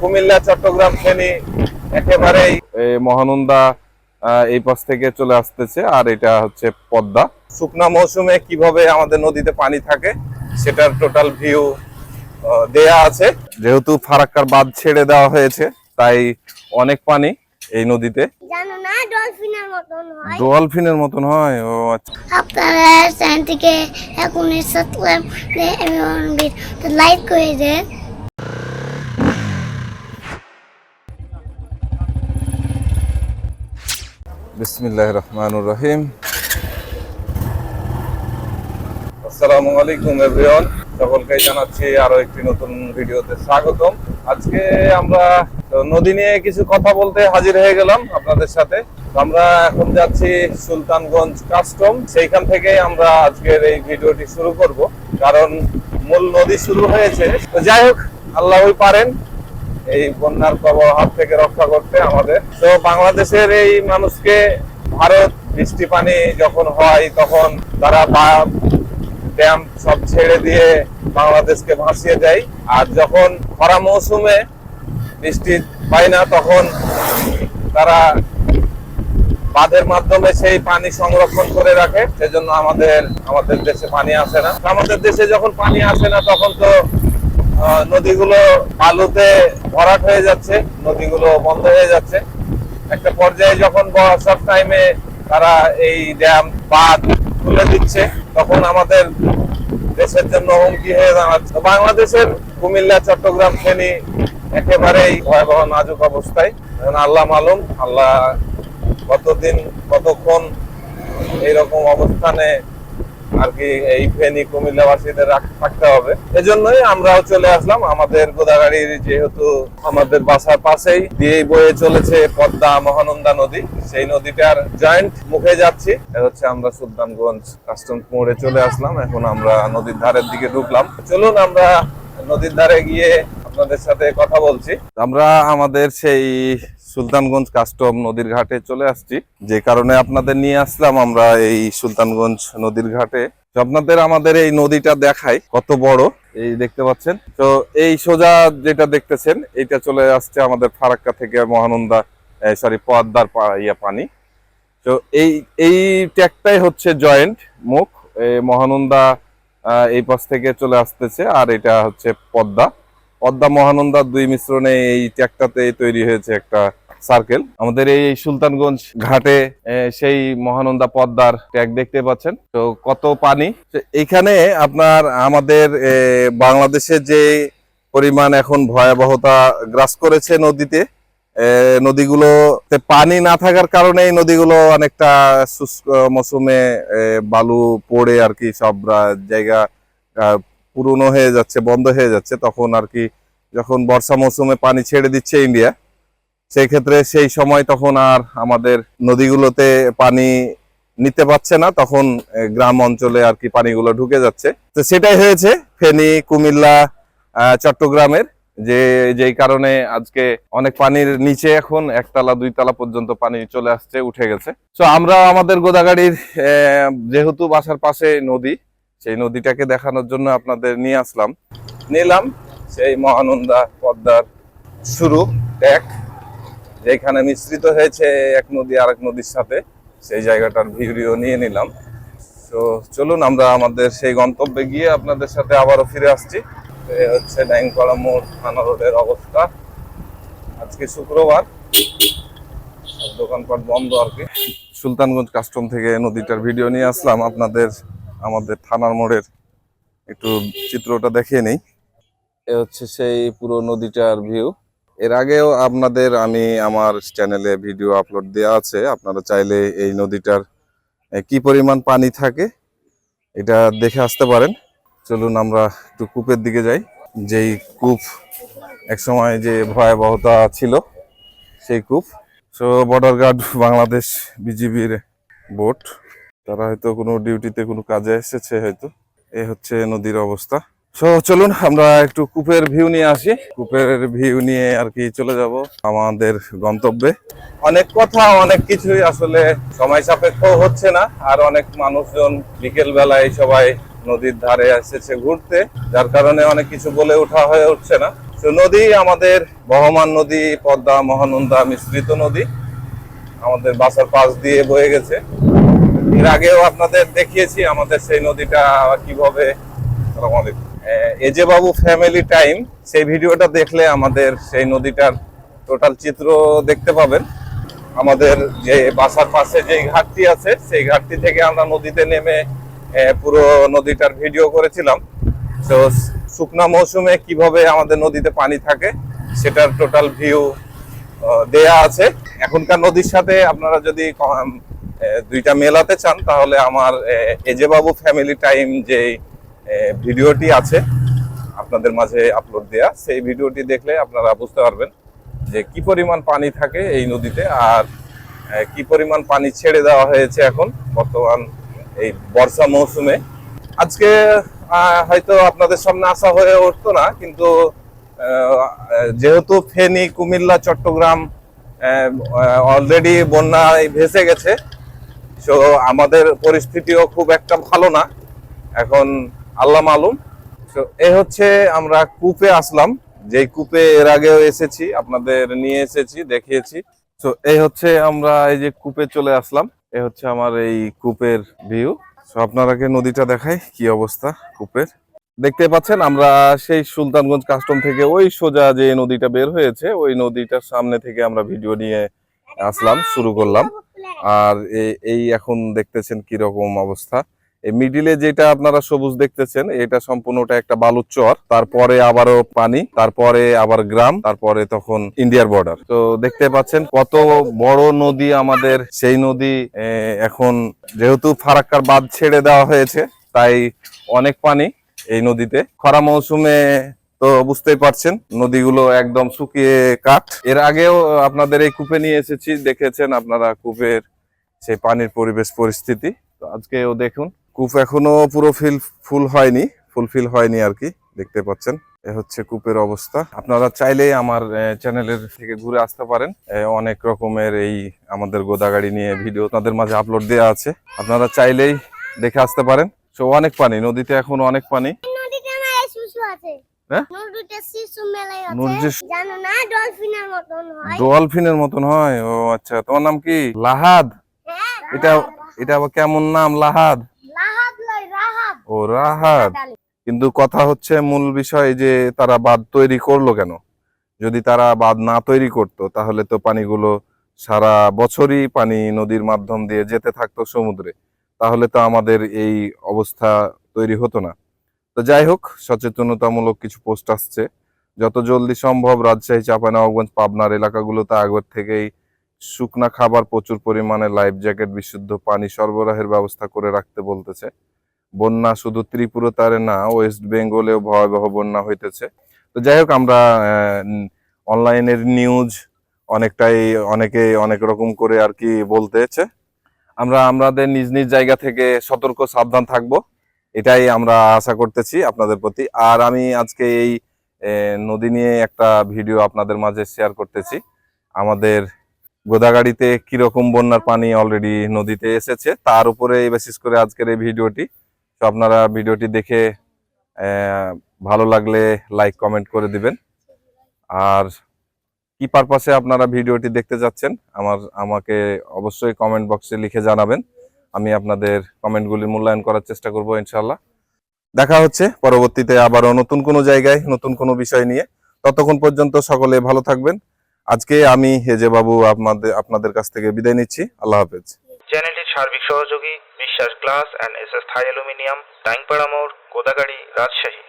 কুমিল্লা চট্টগ্রাম ফেনী একেবারেই এই মহানন্দা এই পাশ থেকে চলে আসতেছে আর এটা হচ্ছে পদ্মা। শুকনা মৌসুমে কীভাবে আমাদের নদীতে পানি থাকে সেটার টোটাল ভিউ দেয়া আছে। যেহেতু ফারাক্কার বাঁধ ছেড়ে দেওয়া হয়েছে তাই অনেক পানি এই নদীতে। জানো না ডলফিনের মতন হয়। ডলফিনের মতন হয় ও আচ্ছা। আপনারা চ্যানেল এখনই সাবস্ক্রাইব এবং লাইক করে দেন। বিসমিল্লাহ রহমানুর রহিম। আসসালামু আলাইকুম এভরিওয়ান। সকলকে জানাচ্ছি আরও একটি নতুন ভিডিওতে স্বাগতম। আজকে আমরা নদী নিয়ে কিছু কথা বলতে হাজির হয়ে গেলাম আপনাদের সাথে। আমরা এখন যাচ্ছি সুলতানগঞ্জ কাস্টম। সেইখান থেকে আমরা আজকের এই ভিডিওটি শুরু করব। কারণ মূল নদী শুরু হয়েছে। তো যাই হোক, আল্লাহই পারেন এই বন্যার প্রবাহ হাত থেকে রক্ষা করতে আমাদের। তো বাংলাদেশের এই মানুষকে ভারত বৃষ্টি পানি যখন হয়, তখন তারা ড্যাম সব ছেড়ে দিয়ে বাংলাদেশকে ভাসিয়ে দেয়। আর যখন খরা মৌসুমে বৃষ্টি পায় না, তখন তারা বাঁধের মাধ্যমে সেই পানি সংরক্ষণ করে রাখে। সেজন্য আমাদের আমাদের দেশে পানি আসে না। আমাদের দেশে যখন পানি আসে না, তখন তো নদীগুলো বালুতে ভরাট হয়ে যাচ্ছে, নদীগুলো বন্ধ হয়ে যাচ্ছে। একটা পর্যায়ে যখন বর্ষার টাইমে তারা এই ড্যাম বাঁধ খুলে দিচ্ছে, তখন আমাদের দেশের জন্য হুমকি হয়ে দাঁড়াচ্ছে। বাংলাদেশের কুমিল্লা, চট্টগ্রাম ফেনী একেবারেই ভয়াবহ নাজুক অবস্থায়। আল্লাহ মালুম, আল্লাহ কতদিন, কতক্ষণ এইরকম অবস্থানে আর কি এই ফেনী কুমিল্লাবাসীদের থাকতে হবে। এজন্যই আমরাও চলে আসলাম। আমাদের গোদাগাড়ির যেহেতু আমাদের বাসার পাশেই দিয়েই বয়ে চলেছে পদ্মা মহানন্দা নদী, সেই নদীটার জয়েন্ট মুখে যাচ্ছি। হচ্ছে আমরা সুলতানগঞ্জ কাস্টমস মোড়ে চলে আসলাম। এখন আমরা নদীর ধারের দিকে ঢুকলাম। চলুন আমরা নদীর ধারে গিয়ে আপনাদের সাথে কথা বলছি। আমরা আমাদের সেই সুলতানগঞ্জ কাস্টম নদীর ঘাটে চলে আসছি। যে কারণে আপনাদের নিয়ে আসলাম আমরা এই সুলতানগঞ্জ নদীর ঘাটে। আপনাদের আমাদের এই নদীটা দেখায় কত বড়, এই দেখতে পাচ্ছেন। তো এই সোজা যেটা দেখতেছেন এটা চলে আসছে আমাদের ফারাক্কা থেকে মহানন্দা সরি পদ্মার ইয়া পানি। তো এই এই ট্যাগটাই হচ্ছে জয়েন্ট মুখ মহানন্দা এই পাশ থেকে চলে আসতেছে, আর এটা হচ্ছে পদ্মা। পদ্মা মহানন্দা দুই মিশ্রণে এই ট্যাগটাতে তৈরি হয়েছে একটা সার্কেল। আমাদের এই সুলতানগঞ্জ ঘাটে সেই মহানন্দা পদ্মার ট্যাগ দেখতে পাচ্ছেন। তো কত পানি? তো এইখানে আপনার আমাদের বাংলাদেশে যে পরিমাণ এখন ভয়াবহতা গ্রাস করেছে নদীতে নদীগুলোতে পানি না থাকার কারণে নদীগুলো অনেকটা শুষ্ক মৌসুমে বালু পড়ে আর কি সব জায়গা পুরনো হয়ে যাচ্ছে, বন্ধ হয়ে যাচ্ছে। তখন আর কি যখন বর্ষা মৌসুমে পানি ছেড়ে দিচ্ছে ইন্ডিয়া সেই ক্ষেত্রে সেই সময় তখন আর আমাদের নদীগুলোতে পানি নিতে পারছে না, তখন গ্রাম অঞ্চলে আর কি পানিগুলো ঢুকে যাচ্ছে। তো সেটাই হয়েছে, ফেনী, কুমিল্লা চট্টগ্রামের, যে, যেই কারণে আজকে অনেক পানির নিচে এখন একতলা, দুইতলা পর্যন্ত পানি চলে আসছে, উঠে গেছে। তো আমরা আমাদের গোদাগাড়ির যেহেতু বাসার পাশে নদী, সেই নদীটাকে দেখানোর জন্য আপনাদের নিয়ে আসলাম। নিলাম, সেই মহানন্দা পদ্মার শুরু, এক। যেখানে মিশ্রিত হয়েছে এক নদী আর এক নদীর সাথে। সেই জায়গাটার ভিডিও নিয়ে নিলাম। তো চলুন আমরা আমাদের সেই গন্তব্যে গিয়ে আপনাদের সাথে আবারও ফিরে আসছি। এই হচ্ছে ড্যাংপাড়া মোড় থানা রোডের অবস্থা। আজকে শুক্রবার। দোকানপাট বন্ধ আর কি। সুলতানগঞ্জ কাস্টম থেকে নদীটার ভিডিও নিয়ে আসলাম। আপনাদের আমাদের থানার মোড়ের একটু চিত্রটা দেখিয়ে নেই। এ হচ্ছে সেই পুরো নদীটার ভিউ। এর আগেও আপনাদের আমি আমার চ্যানেলে ভিডিও আপলোড দেওয়া আছে। আপনারা চাইলে এই নদীটার কি পরিমাণ পানি থাকে এটা দেখে আসতে পারেন। চলুন আমরা একটু কূপের দিকে যাই। যেই কূপ একসময় যে ভয়াবহতা ছিল, সেই কূপ। সো বর্ডার গার্ড বাংলাদেশ বিজিবির বোট তারা হয়তো কোনো ডিউটিতে কোনো কাজে এসেছে হয়তো। এ হচ্ছে নদীর অবস্থা। সো চলুন, আমরা একটু কূপের ভিউ নিয়ে আসি। কূপের ভিউ নিয়ে আর কি চলে যাব আমাদের গন্তব্যে। অনেক কথা, অনেক কিছুই আসলে সময় সাপেক্ষ হচ্ছে না। আর অনেক মানুষজন বিকেল বেলায় সবাই নদীর ধারে এসেছে ঘুরতে, যার কারণে অনেক কিছু বলে ওঠা হয়ে উঠছে না। তো নদী আমাদের বহমান নদী, পদ্মা, মহানন্দা মিশ্রিত নদী। আমাদের বাসার পাশ দিয়ে বয়ে গেছে। এর আগেও আপনাদের দেখিয়েছি আমাদের সেই নদীটা কীভাবে আসসালামু আলাইকুম। বাবু ফ্যামিলি টাইম সেই ভিডিওটা দেখলে আমাদের সেই নদীটার টোটাল চিত্র দেখতে পাবেন। আমাদের যে বাসার পাশে যে ঘাটটি আছে, সেই ঘাটটি থেকে আমরা নদীতে নেমে পুরো নদীটার ভিডিও করেছিলাম। তো শুকনা মৌসুমে কীভাবে আমাদের নদীতে পানি থাকে, সেটার টোটাল ভিউ দেয়া আছে। এখনকার নদীর সাথে আপনারা যদি দুইটা মেলাতে চান, তাহলে আমার এজে বাবু ফ্যামিলি টাইম যে ভিডিওটি আছে, আপনাদের মাঝে আপলোড দেয়া। সেই ভিডিওটি দেখলে আপনারা বুঝতে পারবেন যে কি পরিমাণ পানি থাকে এই নদীতে আর কি পরিমাণ পানি ছেড়ে দেওয়া হয়েছে এখন বর্তমান এই বর্ষা মৌসুমে। আজকে হয়তো আপনাদের সামনে আসা হয়ে উঠতো না, কিন্তু যেহেতু ফেনী, কুমিল্লা, চট্টগ্রাম অলরেডি বন্যায় ভেসে গেছে সো আমাদের পরিস্থিতিও খুব একটা ভালো না। এখন আল্লাহ মালুম। এ হচ্ছে আমরা কূপে আসলাম। যেই কূপে এর আগেও এসেছি, আপনাদের নিয়ে এসেছি, দেখিয়েছি। তো এই হচ্ছে আমরা এই যে কূপে চলে আসলাম। এ হচ্ছে আমার এই কূপের ভিউ। তো আপনারাকে নদীটা দেখাই কি অবস্থা কূপের। দেখতে পাচ্ছেন, আমরা সেই সুলতানগঞ্জ কাস্টম থেকে ওই সোজা যে নদীটা বের হয়েছে, ওই নদীটার সামনে থেকে আমরা ভিডিও নিয়ে আসলাম, শুরু করলাম। আর এই এখন দেখতেছেন কি রকম অবস্থা। এই মিডিলে যেটা আপনারা সবুজ দেখতেছেন, এটা সম্পূর্ণটা একটা বালুর চর। তারপরে আবারও পানি, তারপরে আবার গ্রাম, তারপরে তখন ইন্ডিয়ার বর্ডার তো দেখতে পাচ্ছেন কত বড় নদী আমাদের, সেই নদী এখন যেহেতু ফারাক্কার বাঁধ ছেড়ে দেওয়া হয়েছে, তাই অনেক পানি এই নদীতে। খরা মৌসুমে তো বুঝতেই পারছেন, নদীগুলো একদম শুকিয়ে কাঠ। এর আগেও আপনাদের এই কূপে নিয়ে এসেছি, দেখেছেন আপনারা কূপের সেই পানির পরিবেশ পরিস্থিতি। তো আজকেও দেখুন কূপ এখনও পুরো ফিল ফুল হয়নি ফুলফিল হয়নি আর কি দেখতে পাচ্ছেন। এ হচ্ছে কূপের অবস্থা। আপনারা চাইলেই আমার চ্যানেলের থেকে ঘুরে আসতে পারেন। অনেক রকমের এই আমাদের গোদাগাড়ি নিয়ে ভিডিও তাদের মাঝে আপলোড দেওয়া আছে। আপনারা চাইলেই দেখে আসতে পারেন। তো অনেক পানি নদীতে এখন অনেক পানি। হ্যাঁ? ডলফিনের মতন হয়। ও আচ্ছা তোমার নাম কি? লাহাদ? হ্যাঁ এটা এটা আবার কেমন নাম লাহাদ? ও রাহাদ কিন্তু কথা হচ্ছে মূল বিষয় যে তারা বাঁধ তৈরি করল কেন? যদি তারা বাঁধ না তৈরি করতো, তাহলে তো পানিগুলো সারা বছরই পানি নদীর মাধ্যম দিয়ে যেতে থাকতো সমুদ্রে। তাহলে তো আমাদের এই অবস্থা তৈরি হতো না। তো যাই হোক, সচেতনতামূলক কিছু পোস্ট আসছে। যত জলদি সম্ভব রাজশাহী, চাঁপাইনবাবগঞ্জ, পাবনার এলাকাগুলোতে আগের থেকেই শুকনা খাবার প্রচুর পরিমাণে লাইফ জ্যাকেট বিশুদ্ধ পানি সরবরাহের ব্যবস্থা করে রাখতে বলতেছে। বন্যা শুধু ত্রিপুরাতারে না ওয়েস্ট বেঙ্গলেও ভয়াবহ বন্যা হইতেছে। তো যাই হোক, আমরা অনলাইনের নিউজ অনেকটাই, অনেকে অনেক রকম করে আর কি বলতেছে আমরা, আমাদের নিজ নিজ জায়গা থেকে সতর্ক, সাবধান থাকব। এটাই আমরা আশা করতেছি আপনাদের প্রতি। আর আমি আজকে এই নদী নিয়ে একটা ভিডিও আপনাদের মাঝে শেয়ার করতেছি। আমাদের গোদাগাড়িতে কীরকম বন্যার পানি অলরেডি নদীতে এসেছে, তার উপরে বেসিস করে আজকের এই ভিডিওটি তো আপনারা ভিডিওটি দেখে ভালো লাগলে লাইক কমেন্ট করে দিবেন। আর কি পারপাসে আপনারা ভিডিওটি দেখতে যাচ্ছেন, আমার, আমাকে অবশ্যই কমেন্ট বক্সে লিখে জানাবেন। আমি আপনাদের কমেন্টগুলি মূল্যায়ন করার চেষ্টা করব ইনশাল্লাহ দেখা হচ্ছে পরবর্তীতে আবারও নতুন কোনো জায়গায়, নতুন কোনো বিষয় নিয়ে। ততক্ষণ পর্যন্ত সকলে ভালো থাকবেন। আজকে আমি হেজে বাবু আপনাদের আপনাদের কাছ থেকে বিদায় নিচ্ছি। আল্লাহ হাফেজ। চ্যানেলটির সার্বিক সহযোগী। Biswas glass and S S Thai aluminium Taingpara মোড় কোদাগাড়ি রাজশাহী।